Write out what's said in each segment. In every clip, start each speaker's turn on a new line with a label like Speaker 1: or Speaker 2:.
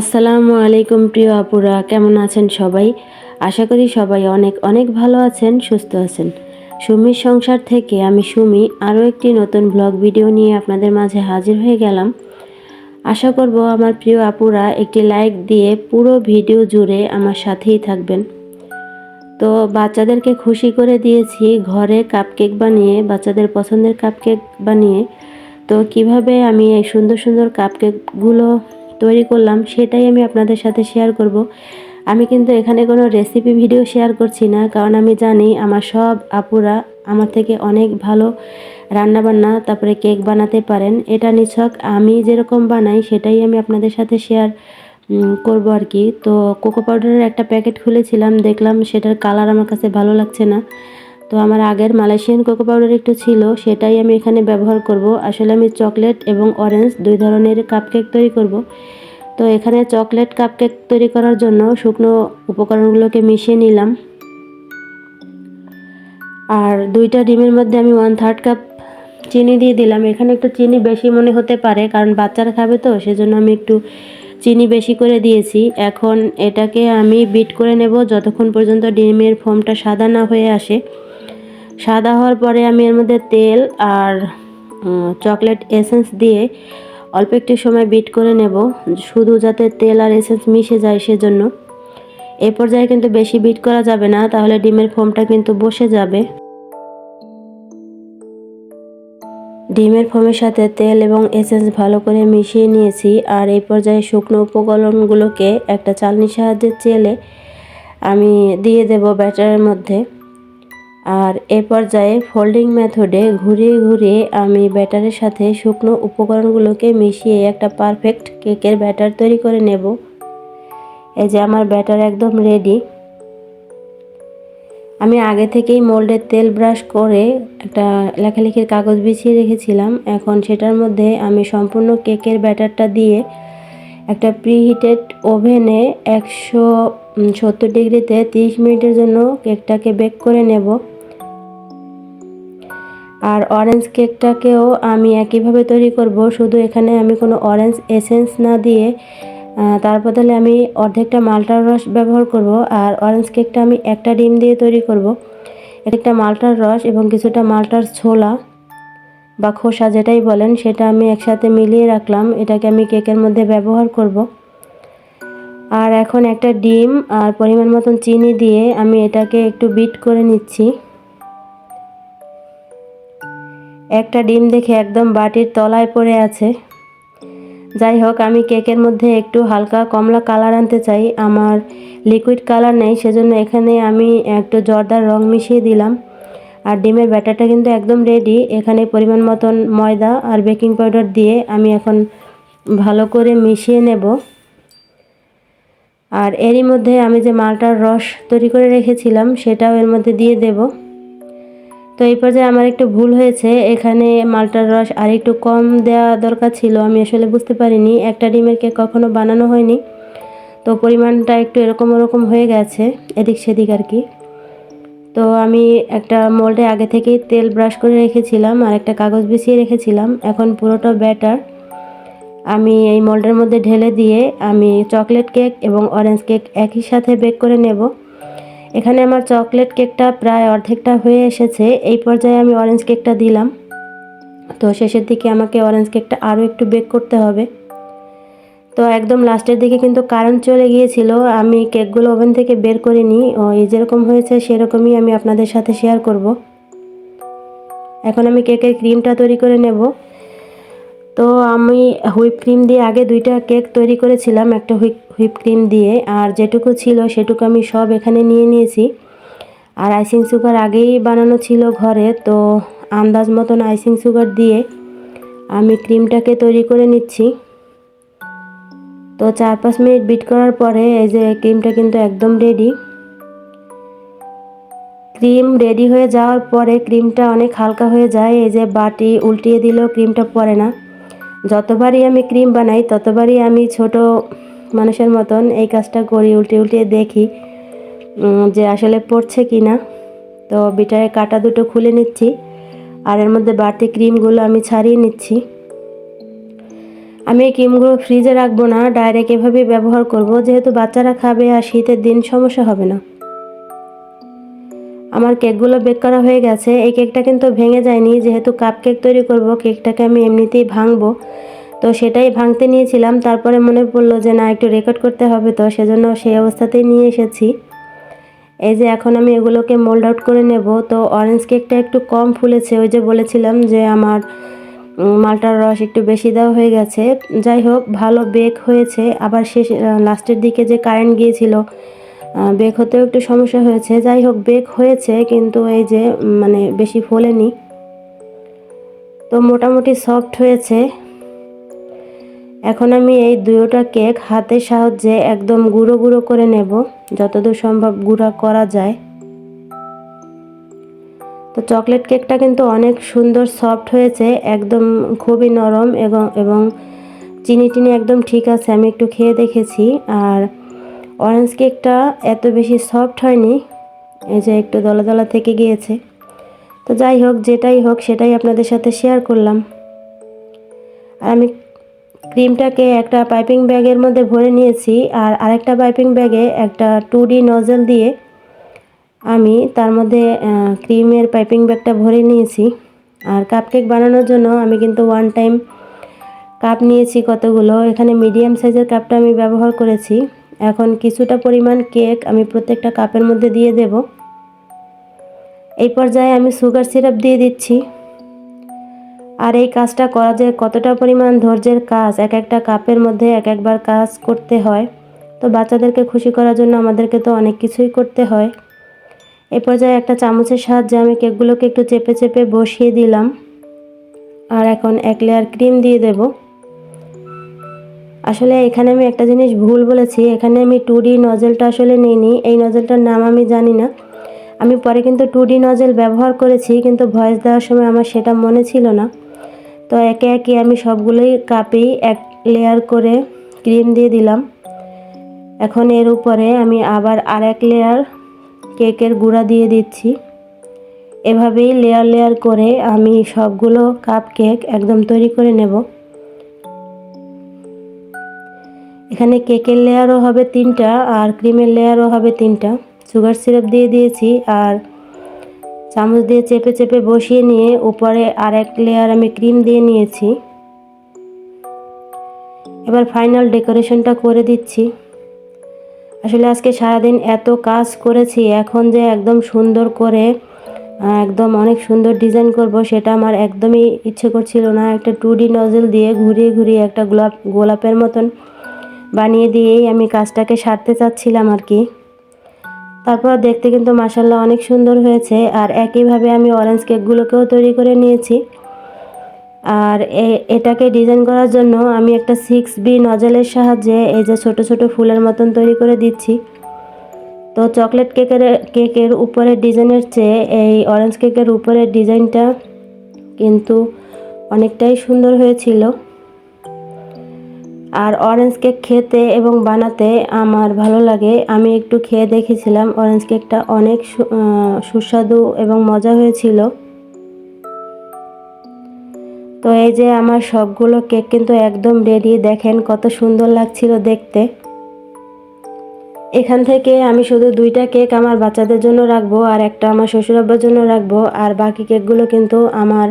Speaker 1: আসসালামু আলাইকুম প্রিয় আপুরা, কেমন আছেন সবাই? আশা করি সবাই অনেক অনেক ভালো আছেন, সুস্থ আছেন। সুমির সংসার থেকে আমি সুমি আরও একটি নতুন ব্লগ ভিডিও নিয়ে আপনাদের মাঝে হাজির হয়ে গেলাম। আশা করব আমার প্রিয় আপুরা, একটি লাইক দিয়ে পুরো ভিডিও জুড়ে আমার সাথেই থাকবেন। তো বাচ্চাদেরকে খুশি করে দিয়েছি ঘরে কাপকেক বানিয়ে, বাচ্চাদের পছন্দের কাপকেক বানিয়ে। তো কীভাবে আমি এই সুন্দর সুন্দর কাপকেকগুলো তৈরি করলাম, সেটাই আমি আপনাদের সাথে শেয়ার করব। আমি কিন্তু এখানে কোনো রেসিপি ভিডিও শেয়ার করছি না, কারণ আমি জানি আমার সব আপুরা আমার থেকে অনেক ভালো রান্না বান্না তারপরে কেক বানাতে পারেন। এটা নিছক, আমি যেরকম বানাই সেটাই আমি আপনাদের সাথে শেয়ার করব আর কি। তো কোকো পাউডারের একটা প্যাকেট খুলেছিলাম, দেখলাম সেটার কালার আমার কাছে ভালো লাগছে না। তো আমার আগের মালয়েশিয়ান কোকো পাউডার একটু ছিল, সেটাই আমি এখানে ব্যবহার করব। আসলে আমি চকলেট এবং অরেঞ্জ দুই ধরনের কাপকেক তৈরি করব। তো এখানে চকলেট কাপকেক তৈরি করার জন্য শুকনো উপকরণগুলোকে মিশিয়ে নিলাম। আর দুইটা ডিমের মধ্যে আমি ওয়ান থার্ড কাপ চিনি দিয়ে দিলাম। এখানে একটু চিনি বেশি মনে হতে পারে, কারণ বাচ্চারা খাবে তো, সেজন্য আমি একটু চিনি বেশি করে দিয়েছি। এখন এটাকে আমি বিট করে নেব, যতক্ষণ পর্যন্ত ডিমের ফোমটা সাদা না হয়ে আসে। সাদা হওয়ার পরে আমি এর মধ্যে তেল আর চকলেট এসেন্স দিয়ে অল্প একটু সময় বিট করে নেব, শুধু যাতে তেল আর এসেন্স মিশে যায় সেজন্য। এ পর্যায়ে কিন্তু বেশি বিট করা যাবে না, তাহলে ডিমের ফোমটা কিন্তু বসে যাবে। ডিমের ফোমের সাথে তেল এবং এসেন্স ভালো করে মিশিয়ে নিয়েছি, আর এই পর্যায়ে শুকনো উপকরণগুলোকে একটা চালনির সাহায্যে চেলে আমি দিয়ে দেব ব্যাটারের মধ্যে। আর এ পর্যায়ে ফোল্ডিং মেথডে ঘুরিয়ে ঘুরিয়ে আমি ব্যাটারের সাথে শুকনো উপকরণগুলোকে মিশিয়ে একটা পারফেক্ট কেকের ব্যাটার তৈরি করে নেব। এই যে আমার ব্যাটার একদম রেডি আমি আগে থেকেই মোল্ডের তেল ব্রাশ করে একটা লেখালেখির কাগজ বিছিয়ে রেখেছিলাম। এখন সেটার মধ্যে আমি সম্পূর্ণ কেকের ব্যাটারটা দিয়ে একটা প্রিহিটেড ওভেনে একশো সত্তর ডিগ্রিতে তিরিশ মিনিটের জন্য কেকটাকে বেক করে নেব। আর অরেঞ্জ কেকটাকেও আমি একইভাবে তৈরি করব। শুধু এখানে আমি কোনো অরেঞ্জ এসেন্স না দিয়ে তার বদলে আমি অর্ধেকটা মালটার রস ব্যবহার করব আর অরেঞ্জ কেকটা আমি একটা ডিম দিয়ে তৈরি করব। একটা মালটার রস এবং কিছুটা মালটার ছোলা বা খোসা যেটাই বলেন, সেটা আমি একসাথে মিলিয়ে রাখলাম। এটাকে আমি কেকের মধ্যে ব্যবহার করব। আর এখন একটা ডিম আর পরিমাণ মতন চিনি দিয়ে আমি এটাকে একটু বিট করে নিচ্ছি। একটা ডিম দেখে একদম বাটির তলায় পড়ে আছে। যাই হোক, আমি কেকের মধ্যে একটু হালকা কমলা কালার আনতে চাই। আমার লিকুইড কালার নেই, সেজন্য এখানে আমি একটু জর্দার রং মিশিয়ে দিলাম। আর ডিমের ব্যাটারটা কিন্তু একদম রেডি এখানে পরিমাণ মতন ময়দা আর বেকিং পাউডার দিয়ে আমি এখন ভালো করে মিশিয়ে নেব। আর এরই মধ্যে আমি যে মালটার রস তৈরি করে রেখেছিলাম, সেটাও এর মধ্যে দিয়ে দেবো। তো এই পর্যায়ে আমার একটু ভুল হয়েছে। এখানে মালটার রস আর একটু কম দেওয়া দরকার ছিল, আমি আসলে বুঝতে পারিনি। একটা ডিমের কেক কখনো বানানো হয়নি। তো পরিমাণটা একটু এরকম ওরকম হয়ে গেছে, এদিক সেদিক আর কি। তো আমি একটা মোল্ডে আগে থেকেই তেল ব্রাশ করে রেখেছিলাম আর একটা কাগজ বিছিয়ে রেখেছিলাম। এখন পুরোটা ব্যাটার। আমি এই মোল্ডের মধ্যে ঢেলে দিয়ে আমি চকলেট কেক এবং অরেঞ্জ কেক একই সাথে বেক করে নেব। এখানে আমার চকলেট কেকটা প্রায় অর্ধেকটা হয়ে এসেছে। এই পর্যায়ে আমি অরেঞ্জ কেকটা দিলাম। তো শেষের দিকে আমাকে অরেঞ্জ কেকটা আরও একটু বেক করতে হবে। তো একদম লাস্টের দিকে কিন্তু কারেন্ট চলে গিয়েছিল। আমি কেকগুলো ওভেন থেকে বের করে নিই এই যেরকম হয়েছে সেরকমই আমি আপনাদের সাথে শেয়ার করব। এখন আমি কেকের ক্রিমটা তৈরি করে নেব। তো আমি হুইপ ক্রিম দিয়ে আগে দুইটা কেক তৈরি করেছিলাম, একটা হুইপ হুইপ ক্রিম দিয়ে। আর যেটুকু ছিল সেটুকু আমি সব এখানে নিয়ে নিয়েছি। আর আইসিং সুগার আগেই বানানো ছিল ঘরে, তো আন্দাজ মতন আইসিং সুগার দিয়ে আমি ক্রিমটাকে তৈরি করে নিচ্ছি। তো চার পাঁচ মিনিট বিট করার পরে এই যে ক্রিমটা কিন্তু একদম রেডি। ক্রিম রেডি হয়ে যাওয়ার পরে ক্রিমটা অনেক হালকা হয়ে যায়, এই যে বাটি উল্টিয়ে দিলেও ক্রিমটা পড়ে না। যতবারই আমি ক্রিম বানাই, ততবারই আমি ছোট মানুষের মতন এই কাজটা করি, উল্টে উল্টে দেখি যে আসলে পড়ছে কি না তো বিটারে কাটা দুটো খুলে নিচ্ছি, আর এর মধ্যে বাড়তি ক্রিমগুলো আমি ছাড়িয়ে নিচ্ছি। আমি এই ক্রিমগুলো ফ্রিজে রাখব না, ডাইরেক্ট এভাবেই ব্যবহার করব। যেহেতু বাচ্চারা খাবে আর শীতের দিন সমস্যা হবে না। আমার কেকগুলো বেক করা হয়ে গেছে। এই কেকটা কিন্তু ভেঙে যায়নি। যেহেতু কাপ কেক তৈরি করব, কেকটাকে আমি এমনিতেই ভাঙবো। তো সেটাই ভাঙতে নিয়েছিলাম। তারপরে মনে পড়ল যে, না, একটু রেকর্ড করতে হবে তো, সেজন্য সেই অবস্থাতেই নিয়ে এসেছি। এই যে, এখন আমি এগুলোকে মোল্ড আউট করে নেব। তো অরেঞ্জ কেকটা একটু কম ফুলেছে। ওই যে বলেছিলাম যে, আমার মালটার রস একটু বেশি দেওয়া হয়ে গেছে। যাই হোক, ভালো বেক হয়েছে। আবার শেষ লাস্টের দিকে যে কারেন্ট গিয়েছিল বেক হতেও একটু সমস্যা হয়েছে। যাই হোক, বেক হয়েছে, কিন্তু এই যে মানে বেশি ফোলেনি। তো মোটামুটি সফট হয়েছে। এখন আমি এই দুয়োটা কেক হাতের সাহায্যে একদম গুঁড়ো গুঁড়ো করে নেব, যতদূর সম্ভব গুঁড়া করা যায়। তো চকলেট কেকটা কিন্তু অনেক সুন্দর সফট হয়েছে, একদম খুবই নরম এবং এবং চিনি টিনি একদম ঠিক আছে, আমি একটু খেয়ে দেখেছি। আর অরেঞ্জ কেকটা এত বেশি সফট হয়নি, এই যে একটু দলা দলা থেকে গিয়েছে। তো যাই হোক, যেটাই হোক, সেটাই আপনাদের সাথে শেয়ার করলাম। আমি ক্রিমটাকে একটা পাইপিং ব্যাগের মধ্যে ভরে নিয়েছি, আর আরেকটা পাইপিং ব্যাগে একটা টু ডি নজল দিয়ে আমি তার মধ্যে ক্রিমের পাইপিং ব্যাগটা ভরে নিয়েছি। আর কাপকেক বানানোর জন্য আমি কিন্তু ওয়ান টাইম কাপ নিয়েছি কতগুলো, এখানে মিডিয়াম সাইজের কাপটা আমি ব্যবহার করেছি। এখন কিছুটা পরিমাণ কেক আমি প্রত্যেকটা কাপের মধ্যে দিয়ে দেব। এই পর্যায়ে আমি সুগার সিরাপ দিয়ে দিচ্ছি। আর এই কাজটা করা যে কতটা পরিমাণ ধৈর্যের কাজ, এক একটা কাপের মধ্যে এক একবার কাজ করতে হয়। তো বাচ্চাদেরকে খুশি করার জন্য আমাদেরকে তো অনেক কিছুই করতে হয়। এ পর্যায়ে একটা চামচের সাহায্যে আমি কেকগুলোকে একটু চেপে চেপে বসিয়ে দিলাম। আর এখন এক লেয়ার ক্রিম দিয়ে দেব। আসলে এখানে আমি একটা জিনিস ভুল বলেছি। এখানে আমি টু ডি নজেলটা আসলে নিইনি। এই নজেলটার নাম আমি জানি না। আমি পরে কিন্তু টু ডি নজেল ব্যবহার করেছি, কিন্তু ভয়েস দেওয়ার সময় আমার সেটা মনে ছিল না। তো একে একে আমি সবগুলোই কাপেই এক লেয়ার করে ক্রিম দিয়ে দিলাম। এখন এর উপরে আমি আবার আর এক লেয়ার কেকের গুঁড়া দিয়ে দিচ্ছি। এভাবেই লেয়ার লেয়ার করে আমি সবগুলো কাপ কেক একদম তৈরি করে নেব। এখানে কেকের লেয়ারও হবে তিনটা আর ক্রিমের লেয়ারও হবে তিনটা। সুগার সিরাপ দিয়ে দিয়েছি আর চামচ দিয়ে চেপে চেপে বসিয়ে নিয়ে উপরে আর এক লেয়ার আমি ক্রিম দিয়ে নিয়েছি। এবার ফাইনাল ডেকোরেশনটা করে দিচ্ছি। আসলে আজকে সারাদিন এত কাজ করেছি, এখন যে একদম সুন্দর করে, একদম অনেক সুন্দর ডিজাইন করব সেটা আমার একদমই ইচ্ছে করছিল না। একটা টু ডি নজল দিয়ে ঘুরিয়ে ঘুরিয়ে একটা গোলাপ, গোলাপের মতন বানিয়ে দিয়েই আমি কাজটাকে সারতে চাচ্ছিলাম আর কি। তারপর দেখতে কিন্তু মাসাল্লাহ অনেক সুন্দর হয়েছে আর একইভাবে আমি অরেঞ্জ কেকগুলোকেও তৈরি করে নিয়েছি। আর এটাকে ডিজাইন করার জন্য আমি একটা সিক্স বি নজলের সাহায্যে এই যে ছোট ছোট ফুলের মতন তৈরি করে দিচ্ছি। তো চকলেট কেকের কেকের উপরের ডিজাইনের চেয়ে এই অরেঞ্জ কেকের উপরের ডিজাইনটা কিন্তু অনেকটাই সুন্দর হয়েছিল। আর অরেঞ্জ কেক খেতে এবং বানাতে আমার ভালো লাগে। আমি একটু খেয়ে দেখেছিলাম অরেঞ্জ কেকটা অনেক সুস্বাদু এবং মজা হয়েছিল। তো এই যে আমার সবগুলো কেক কিন্তু একদম রেডি দেখেন কত সুন্দর লাগছিল দেখতে। এখান থেকে আমি শুধু দুইটা কেক আমার বাচ্চাদের জন্য রাখব আর একটা আমার শ্বশুরাব্বার জন্য রাখব। আর বাকি কেকগুলো কিন্তু আমার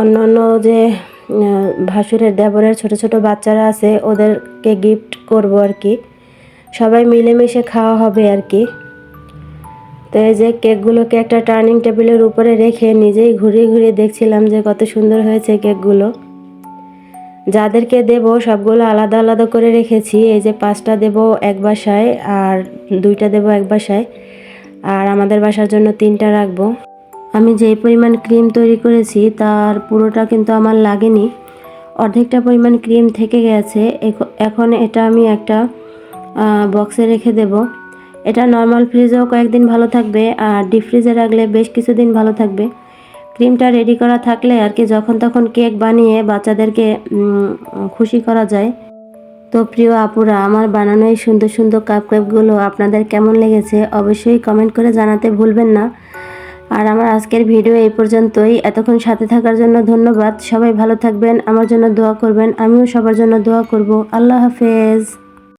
Speaker 1: অন্য অন্য যে ভাসুরের দেবরের ছোট ছোট বাচ্চারা আছে, ওদেরকে গিফট করব আর কি। সবাই মিলেমিশে খাওয়া হবে আর কি। তো এই যে কেকগুলোকে একটা টার্নিং টেবিলের উপরে রেখে নিজেই ঘুরিয়ে ঘুরিয়ে দেখছিলাম যে কত সুন্দর হয়েছে কেকগুলো। যাদেরকে দেব সবগুলো আলাদা আলাদা করে রেখেছি, এই যে পাঁচটা দেব এক বাসায় আর দুইটা দেব এক বাসায়। আর আমাদের বাসার জন্য তিনটা রাখব। আমি যেই পরিমাণ ক্রিম তৈরি করেছি তার পুরোটা কিন্তু আমার লাগেনি। অর্ধেকটা পরিমাণ ক্রিম থেকে গেছে। এখন এটা আমি একটা বক্সে রেখে দেব। এটা নর্মাল ফ্রিজেও কয়েকদিন ভালো থাকবে আর ডিপ ফ্রিজে রাখলে বেশ কিছুদিন ভালো থাকবে। ক্রিমটা রেডি করা থাকলে আর কি যখন তখন কেক বানিয়ে বাচ্চাদেরকে খুশি করা যায়। তো প্রিয় আপুরা, আমার বানানো এই সুন্দর সুন্দর কাপ কাপগুলো আপনাদের কেমন লেগেছে অবশ্যই কমেন্ট করে জানাতে ভুলবেন না। আর আমার আজকের ভিডিও এই পর্যন্তই। এতক্ষণ সাথে থাকার জন্য ধন্যবাদ। সবাই ভালো থাকবেন, আমার জন্য দোয়া করবেন, আমিও সবার জন্য দোয়া করব। আল্লাহ হাফেজ।